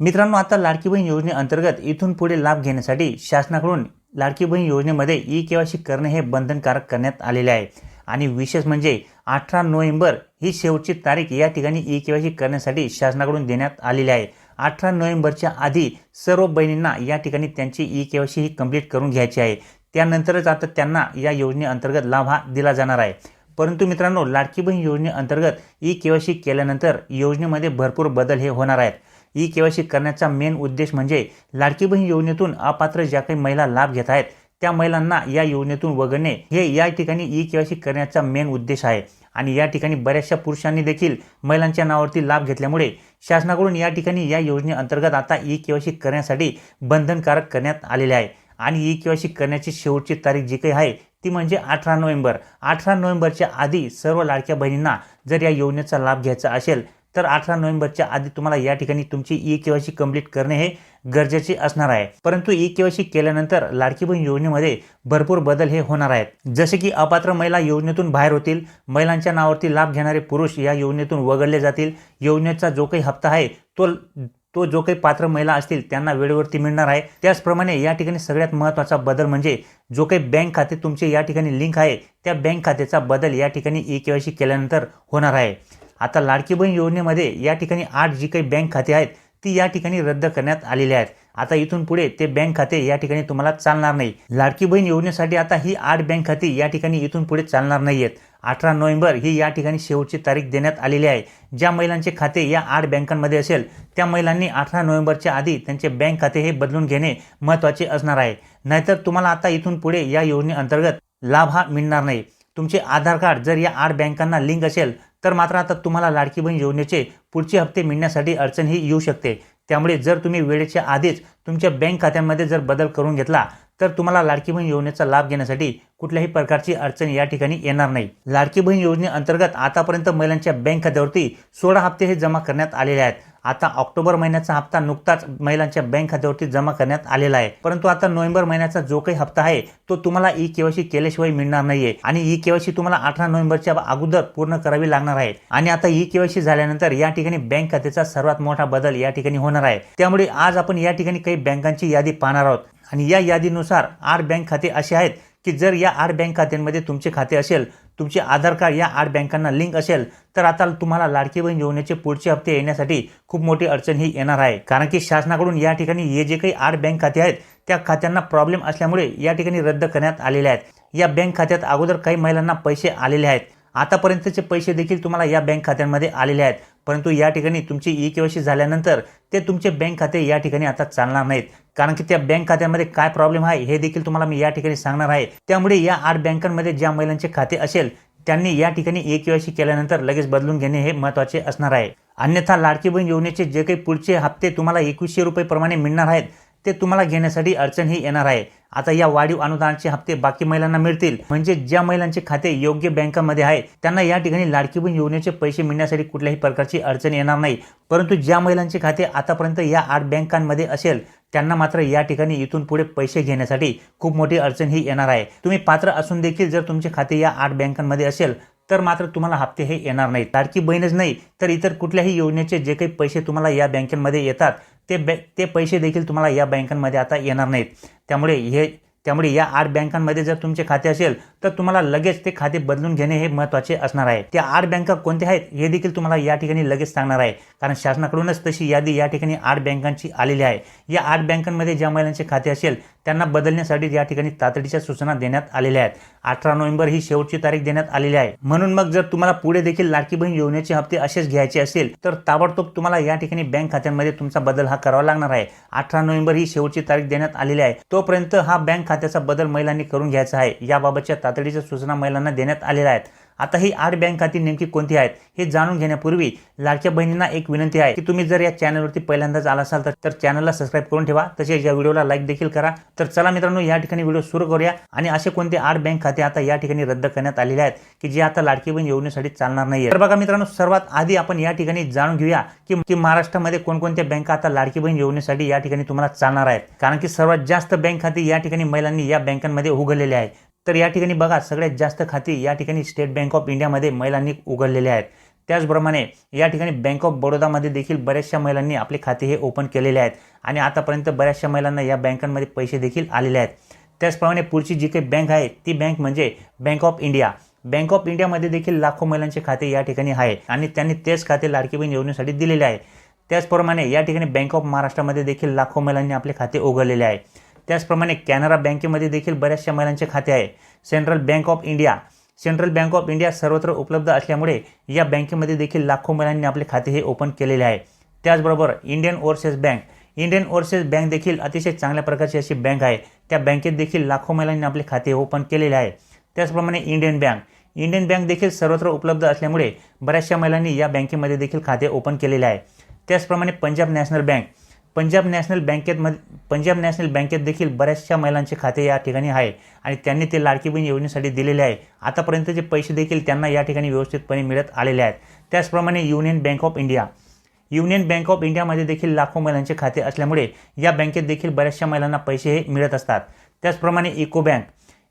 मित्रांनो आता लाडकी बहीण योजनेअंतर्गत इथून पुढे लाभ घेण्यासाठी शासनाकडून लाडकी बहीण योजनेमध्ये ई केवायसी करणे हे बंधनकारक करण्यात आलेले आहे. आणि विशेष म्हणजे अठरा नोव्हेंबर ही शेवटची तारीख या ठिकाणी ई केवायसी करण्यासाठी शासनाकडून देण्यात आलेली आहे. अठरा नोव्हेंबरच्या आधी सर्व बहिणींना या ठिकाणी त्यांची ई केवायसी ही कंप्लीट करून घ्यायची आहे. त्यानंतरच आता त्यांना या योजनेअंतर्गत लाभ हा दिला जाणार आहे. परंतु मित्रांनो लाडकी बहीण योजनेअंतर्गत ई केवायसी केल्यानंतर योजनेमध्ये भरपूर बदल हे होणार आहेत. ई केवायसी करण्याचा मेन उद्देश म्हणजे लाडकी बहीण योजनेतून अपात्र ज्या काही महिला लाभ घेत आहेत त्या महिलांना या योजनेतून वगळणे हे या ठिकाणी ई केवायसी करण्याचा मेन उद्देश आहे. आणि या ठिकाणी बऱ्याचशा पुरुषांनी देखील महिलांच्या नावावरती लाभ घेतल्यामुळे शासनाकडून या ठिकाणी या योजनेअंतर्गत आता ई केवायसी करण्यासाठी बंधनकारक करण्यात आलेले आहे. आणि ई केवायसी करण्याची शेवटची तारीख जी काही आहे ती म्हणजे अठरा नोव्हेंबर. अठरा नोव्हेंबरच्या आधी सर्व लाडक्या बहिणींना जर या योजनेचा लाभ घ्यायचा असेल तर अठरा नोव्हेंबरच्या आधी तुम्हाला या ठिकाणी तुमची ई केवायसी कंप्लीट करणे हे गरजेचे असणार आहे. परंतु ई केवायसी केल्यानंतर लाडकी बहीण योजनेमध्ये भरपूर बदल हे होणार आहेत. जसे की अपात्र महिला योजनेतून बाहेर होतील महिलांच्या नावावरती लाभ घेणारे पुरुष या योजनेतून वगळले जातील. योजनेचा जो काही हप्ता आहे तो तो जो काही पात्र महिला असतील त्यांना वेळेवरती मिळणार आहे. त्याचप्रमाणे या ठिकाणी सगळ्यात महत्त्वाचा बदल म्हणजे जो काही बँक खाते तुमचे या ठिकाणी लिंक आहे त्या बँक खात्याचा बदल या ठिकाणी ई केवायसी केल्यानंतर होणार आहे. आता लाडकी बहीण योजनेमध्ये या ठिकाणी आठ जी काही बँक खाते आहेत ती या ठिकाणी रद्द करण्यात आलेली आहेत. आता इथून पुढे ते बँक खाते या ठिकाणी तुम्हाला चालणार नाही. लाडकी बहीण योजनेसाठी आता ही आठ बँक खाती या ठिकाणी इथून पुढे चालणार नाही आहेत अठरा नोव्हेंबर ही या ठिकाणी शेवटची तारीख देण्यात आलेली आहे. ज्या महिलांचे खाते या आठ बँकांमध्ये असेल त्या महिलांनी अठरा नोव्हेंबरच्या आधी त्यांचे बँक खाते हे बदलून घेणे महत्त्वाचे असणार आहे. नाहीतर तुम्हाला आता इथून पुढे या योजनेअंतर्गत लाभ हा मिळणार नाही. तुमचे आधार कार्ड जर या आठ बँकांना लिंक असेल तर मात्र आता तुम्हाला लाडकी बहीण योजनेचे पुढचे हप्ते मिळण्यासाठी अडचणही येऊ शकते. त्यामुळे जर तुम्ही वेळेच्या आधीच तुमच्या बँक खात्यामध्ये जर बदल करून घेतला तर तुम्हाला लाडकी बहीण योजनेचा लाभ घेण्यासाठी कुठल्याही प्रकारची अडचण या ठिकाणी येणार नाही. लाडकी बहीण योजनेअंतर्गत आतापर्यंत महिलांच्या बँक खात्यावरती सोळा हप्ते हे जमा करण्यात आलेले आहेत. आता ऑक्टोबर महिन्याचा हप्ता नुकताच महिलांच्या बँक खात्यावरती जमा करण्यात आलेला आहे. परंतु आता नोव्हेंबर महिन्याचा जो काही हप्ता आहे तो तुम्हाला ई केवायसी केल्याशिवाय मिळणार नाहीये आणि ई केवायसी तुम्हाला अठरा नोव्हेंबरच्या अगोदर पूर्ण करावी लागणार आहे. आणि आता ई केवायसी झाल्यानंतर या ठिकाणी बँक खात्याचा सर्वात मोठा बदल या ठिकाणी होणार आहे. त्यामुळे आज आपण या ठिकाणी काही बँकांची यादी पाहणार आहोत. आणि या यादीनुसार आठ बँक खाते असे आहेत की जर या आठ बँक खात्यांमध्ये तुमचे खाते असेल तुमचे आधार कार्ड या आठ बँकांना लिंक असेल तर आता तुम्हाला लाडकी बहीण योजनेचे पुढचे हप्ते येण्यासाठी खूप मोठी अडचण ही येणार आहे. कारण की शासनाकडून या ठिकाणी हे जे काही आठ बँक खाते आहेत त्या खात्यांना प्रॉब्लेम असल्यामुळे या ठिकाणी रद्द करण्यात आलेले आहेत. या बँक खात्यात अगोदर काही महिलांना पैसे आलेले आहेत. आतापर्यंतचे पैसे देखील तुम्हाला या बँक खात्यांमध्ये आलेले आहेत. परंतु या ठिकाणी तुमची ई केवायसी झाल्यानंतर ते तुमचे बँक खाते या ठिकाणी आता चालणार नाहीत. कारण की त्या बँक खात्यामध्ये काय प्रॉब्लेम आहे हे देखील तुम्हाला मी या ठिकाणी सांगणार आहे. त्यामुळे या आठ बँकांमध्ये ज्या महिलांचे खाते असेल त्यांनी या ठिकाणी ई केवायसी केल्यानंतर लगेच बदलून घेणे हे महत्त्वाचे असणार आहे. अन्यथा लाडकी बहीण योजनेचे जे काही पुढचे हप्ते तुम्हाला एकवीसशे रुपये प्रमाणे मिळणार आहेत ते तुम्हाला घेण्यासाठी अडचण ही येणार आहे. आता या वाढीव अनुदानाचे हप्ते बाकी महिलांना मिळतील. म्हणजे ज्या महिलांचे खाते योग्य बँकामध्ये आहे त्यांना या ठिकाणी लाडकी बहीण योजनेचे पैसे मिळण्यासाठी कुठल्याही प्रकारची अडचण येणार नाही. परंतु ज्या महिलांचे खाते आतापर्यंत या आठ बँकांमध्ये असेल त्यांना मात्र या ठिकाणी इथून पुढे पैसे घेण्यासाठी खूप मोठी अडचण ही येणार आहे. तुम्ही पात्र असून देखील जर तुमचे खाते या आठ बँकांमध्ये असेल तर मात्र तुम्हाला हप्ते हे येणार नाहीत. लाडकी बहीणच नाही तर इतर कुठल्याही योजनेचे जे काही पैसे तुम्हाला या बँकेमध्ये येतात ते बॅ ते पैसे देखील तुम्हाला या बँकांमध्ये आता येणार नाहीत. त्यामुळे हे त्यामुळे या आठ बँकांमध्ये जर तुमचे खाते असेल तर तुम्हाला लगेच ते खाते बदलून घेणे हे महत्त्वाचे असणार आहे. त्या आठ बँका कोणत्या आहेत हे देखील तुम्हाला या ठिकाणी लगेच सांगणार आहे. कारण शासनाकडूनच तशी यादी या ठिकाणी आठ बँकांची आलेली आहे. या आठ बँकांमध्ये ज्या महिलांचे खाते असेल त्यांना बदलण्यासाठी या ठिकाणी तातडीच्या सूचना देण्यात आलेल्या आहेत. अठरा नोव्हेंबर ही शेवटची तारीख देण्यात आलेली आहे. म्हणून मग जर तुम्हाला पुढे देखील लाडकी बहीण योजनेचे हप्ते असेच घ्यायचे असेल तर ताबडतोब तुम्हाला या ठिकाणी बँक खात्यांमध्ये तुमचा बदल हा करावा लागणार आहे. अठरा नोव्हेंबर ही शेवटची तारीख देण्यात आलेली आहे. तोपर्यंत हा बँक खात्याचा बदल महिलांनी करून घ्यायचा आहे. याबाबतच्या तातडीच्या सूचना महिलांना देण्यात आलेल्या आहेत. आता ही आठ बँक खाती नेमकी कोणती आहेत हे जाणून घेण्यापूर्वी लाडक्या बहिणींना एक विनंती आहे की तुम्ही जर या चॅनलवरती पहिल्यांदाच आला असाल तर चॅनलला सबस्क्राईब करून ठेवा. तसेच या व्हिडिओला लाईक देखील करा. तर चला मित्रांनो या ठिकाणी व्हिडिओ सुरू करूया आणि असे कोणते आठ बँक खाते आता या ठिकाणी रद्द करण्यात आलेले आहेत की जे आता लाडकी बहीण योजनेसाठी चालणार नाही तर बघा मित्रांनो सर्वात आधी आपण या ठिकाणी जाणून घेऊया की महाराष्ट्रामध्ये कोणकोणत्या बँका आता लाडकी बहीण योजनेसाठी या ठिकाणी तुम्हाला चालणार आहेत. कारण की सर्वात जास्त बँक खाते या ठिकाणी महिलांनी या बँकांमध्ये उघडलेले आहे तर या ठिकाणी बघा सगळ्यात जास्त खाती या ठिकाणी स्टेट बँक ऑफ इंडियामध्ये महिलांनी उघडलेले आहेत. त्याचप्रमाणे या ठिकाणी बँक ऑफ बडोदामध्ये देखील बऱ्याचशा महिलांनी आपले खाते हे ओपन केलेले आहेत आणि आतापर्यंत बऱ्याचशा महिलांना या बँकांमध्ये पैसे देखील आलेले आहेत. त्याचप्रमाणे पुढची जी काही बँक आहे ती बँक म्हणजे Bank of India. Bank of इंडियामध्ये देखील लाखो महिलांचे खाते या ठिकाणी आहे आणि त्यांनी तेच खाते लाडकी बहीण योजनेसाठी दिलेले आहे. त्याचप्रमाणे या ठिकाणी बँक ऑफ महाराष्ट्रामध्ये देखील लाखो महिलांनी आपले खाते उघडलेले आहे. त्याचप्रमाणे कॅनरा बँकेमध्ये देखील बऱ्याचशा महिलांचे खाते आहे. Central Bank of India Central Bank of India सर्वत्र उपलब्ध असल्यामुळे या बँकेमध्ये देखील लाखो महिलांनी आपले खाते हे ओपन केलेले आहे. त्याचबरोबर Indian Overseas Bank Indian Overseas Bank देखील अतिशय चांगल्या प्रकारची अशी बँक आहे. त्या बँकेत देखील लाखो महिलांनी आपले खाते ओपन केलेले आहे. त्याचप्रमाणे इंडियन बँक इंडियन बँक देखील सर्वत्र उपलब्ध असल्यामुळे बऱ्याचशा महिलांनी या बँकेमध्ये देखील खाते ओपन केलेले आहे. त्याचप्रमाणे Punjab National Bank Punjab National बँकेत पंजाब नॅशनल बँकेत देखील बऱ्याचशा महिलांचे खाते या ठिकाणी आहे आणि त्यांनी ते लाडकी बहीण योजनेसाठी दिलेले आहे. आतापर्यंतचे पैसे देखील त्यांना या ठिकाणी व्यवस्थितपणे मिळत आलेले आहेत. त्याचप्रमाणे Union Bank of India. Union Bank of इंडियामध्ये देखील लाखो महिलांचे खाते असल्यामुळे या बँकेत देखील बऱ्याचशा महिलांना पैसे हे मिळत असतात. त्याचप्रमाणे इको बँक.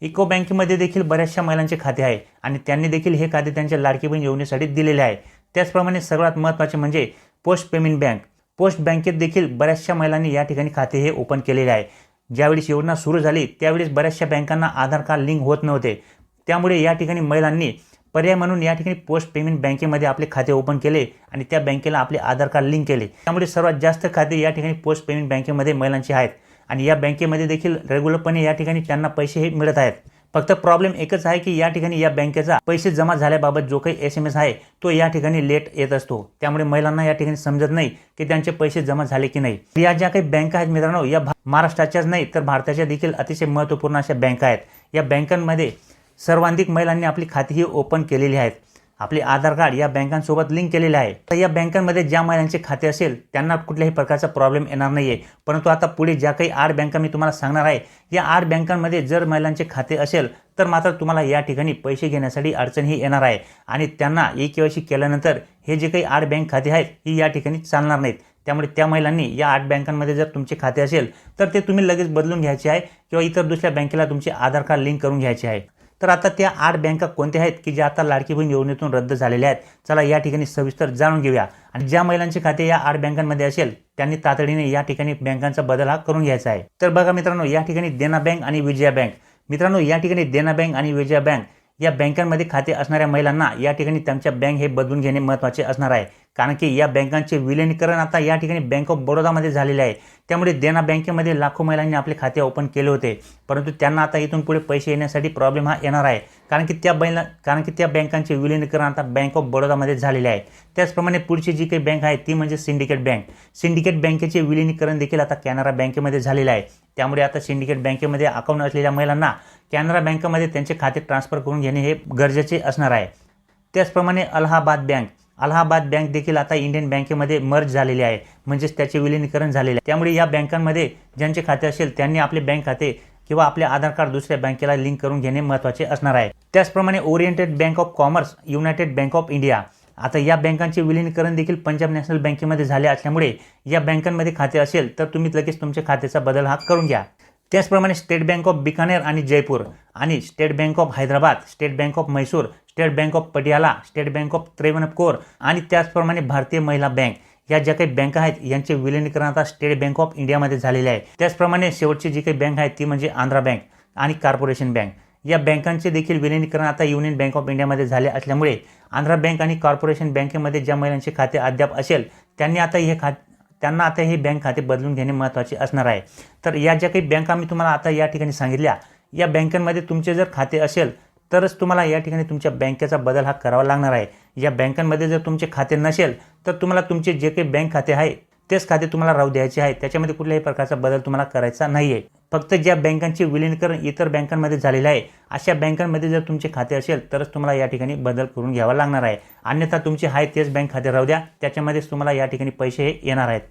इको बँकेमध्ये देखील बऱ्याचशा महिलांचे खाते आहे आणि त्यांनी देखील हे खाते त्यांच्या लाडकी बहीण योजनेसाठी दिलेले आहे. त्याचप्रमाणे सगळ्यात महत्त्वाचे म्हणजे पोस्ट पेमेंट बँक. पोस्ट बँकेत देखील बऱ्याचशा महिलांनी या ठिकाणी खाते हे ओपन केलेले आहे. ज्यावेळेस योजना सुरू झाली त्यावेळेस बऱ्याचशा बँकांना आधार कार्ड लिंक होत नव्हते. त्यामुळे या ठिकाणी महिलांनी पर्याय म्हणून या ठिकाणी पोस्ट पेमेंट बँकेमध्ये आपले खाते ओपन केले आणि त्या बँकेला आपले आधार कार्ड लिंक केले. त्यामुळे सर्वात जास्त खाते या ठिकाणी पोस्ट पेमेंट बँकेमध्ये महिलांचे आहेत आणि या बँकेमध्ये देखील रेग्युलरपणे या ठिकाणी त्यांना पैसे हे मिळत आहेत. फक्त प्रॉब्लेम एकच आहे की या ठिकाणी या बँकेचा पैसे जमा झाल्याबाबत जो काही एस एम एस आहे तो या ठिकाणी लेट येत असतो. त्यामुळे महिलांना या ठिकाणी समजत नाही की त्यांचे पैसे जमा झाले की नाही. या ज्या काही बँका आहेत मित्रांनो या महाराष्ट्राच्याच नाही तर भारताच्या देखील अतिशय महत्त्वपूर्ण अशा बँका आहेत. या बँकांमध्ये सर्वाधिक महिलांनी आपली खातीही ओपन केलेली आहेत. आपले आधार कार्ड या बँकांसोबत लिंक केलेले आहे. तर या बँकांमध्ये ज्या महिलांचे खाते असेल त्यांना कुठल्याही प्रकारचा प्रॉब्लेम येणार नाही आहे परंतु आता पुढे ज्या काही आठ बँका मी तुम्हाला सांगणार आहे या आठ बँकांमध्ये जर महिलांचे खाते असेल तर मात्र तुम्हाला या ठिकाणी पैसे घेण्यासाठी अडचणही येणार आहे. आणि त्यांना ई केवायसी केल्यानंतर हे जे काही आठ बँक खाते आहेत ही या ठिकाणी चालणार नाहीत. त्यामुळे त्या महिलांनी या आठ बँकांमध्ये जर तुमचे खाते असेल तर ते तुम्ही लगेच बदलून घ्यायचे आहे किंवा इतर दुसऱ्या बँकेला तुमचे आधार कार्ड लिंक करून घ्यायचे आहे. तर आता त्या आठ बँका कोणत्या आहेत की ज्या आता लाडकी बहीण योजनेतून रद्द झालेल्या आहेत? चला या ठिकाणी सविस्तर जाणून घेऊया. आणि ज्या महिलांचे खाते या आठ बँकांमध्ये असेल त्यांनी तातडीने या ठिकाणी बँकांचा बदल हा करून घ्यायचा आहे. तर बघा मित्रांनो या ठिकाणी देना बँक आणि विजया बँक. मित्रांनो या ठिकाणी देना बँक आणि विजया बँक या बँकांमध्ये खाते असणाऱ्या महिलांना या ठिकाणी त्यांच्या बँक हे बदलून घेणे महत्त्वाचे असणार आहे. कारण की या बँकांचे विलिनीकरण आता या ठिकाणी बँक ऑफ बडोदामध्ये झालेले आहे. त्यामुळे देना बँकेमध्ये लाखो महिलांनी आपले खाते ओपन केले होते. परंतु त्यांना आता इथून पुढे पैसे येण्यासाठी प्रॉब्लेम हा येणार आहे. कारण की त्या बैला कारण की त्या बँकांचे विलिनीकरण आता बँक ऑफ बडोदामध्ये झालेले आहे. त्याचप्रमाणे पुढची जी काही बँक आहे ती म्हणजे सिंडिकेट बँक सिंडिकेट बँकेचे विलिनीकरण देखील आता कॅनरा बँकेमध्ये झालेलं आहे. त्यामुळे आता सिंडिकेट बँकेमध्ये अकाउंट असलेल्या महिलांना कॅनरा बँकेमध्ये त्यांचे खाते ट्रान्सफर करून घेणे हे गरजेचे असणार आहे. त्याचप्रमाणे अलाहाबाद बँक. अलाहाबाद बँक देखील आता इंडियन बँकेमध्ये मर्ज झालेली आहे. म्हणजेच त्याचे विलीनीकरण झालेले आहे. त्यामुळे या बँकांमध्ये ज्यांचे खाते असेल त्यांनी आपले बँक खाते किंवा आपले आधार कार्ड दुसऱ्या बँकेला लिंक करून घेणे महत्त्वाचे असणार आहे. त्याचप्रमाणे Oriented Bank of Commerce United Bank of India. आता या बँकांचे विलीनीकरण देखील पंजाब नॅशनल बँकेमध्ये झाले असल्यामुळे या बँकांमध्ये खाते असेल तर तुम्ही लगेच तुमच्या खात्याचा बदल हा करून घ्या. त्याचप्रमाणे स्टेट बँक ऑफ बिकानेर आणि जयपूर आणि State Bank of Hyderabad State Bank of Mysore State Bank of Patiala State Bank of Travancore आणि त्याचप्रमाणे भारतीय महिला बँक या ज्या काही बँका आहेत यांचे विलिनीकरण आता स्टेट बँक ऑफ इंडियामध्ये झालेले आहे. त्याचप्रमाणे शेवटची जी काही बँक आहे ती म्हणजे आंध्रा बँक आणि कॉर्पोरेशन बँक. या बँकांचे देखील विलिनीकरण आता युनियन बँक ऑफ इंडियामध्ये झाले असल्यामुळे आंध्रा बँक आणि कॉर्पोरेशन बँकेमध्ये ज्या महिलांचे खाते अद्याप असेल त्यांनी आता हे खात त्यांना आता हे बँक खाते बदलून घेणे महत्त्वाचे असणार आहे. तर या ज्या काही बँका मी तुम्हाला आता या ठिकाणी सांगितल्या या बँकांमध्ये तुमचे जर खाते असेल तरच तुम्हाला या ठिकाणी तुमच्या बँकेचा बदल हा करावा लागणार आहे. या बँकांमध्ये जर तुमचे खाते नसेल तर तुम्हाला तुमचे जे काही बँक खाते आहे तेच खाते तुम्हाला राहू द्यायचे आहे. त्याच्यामध्ये कुठल्याही प्रकारचा बदल तुम्हाला करायचा नाही आहे फक्त ज्या बँकांचे विलीनीकरण इतर बँकांमध्ये झालेलं आहे अशा बँकांमध्ये जर तुमचे खाते असेल तरच तुम्हाला या ठिकाणी बदल करून घ्यावा लागणार आहे. अन्यथा तुमचे आहे तेच बँक खाते राहू द्या. त्याच्यामध्येच तुम्हाला या ठिकाणी पैसे हे येणार आहेत.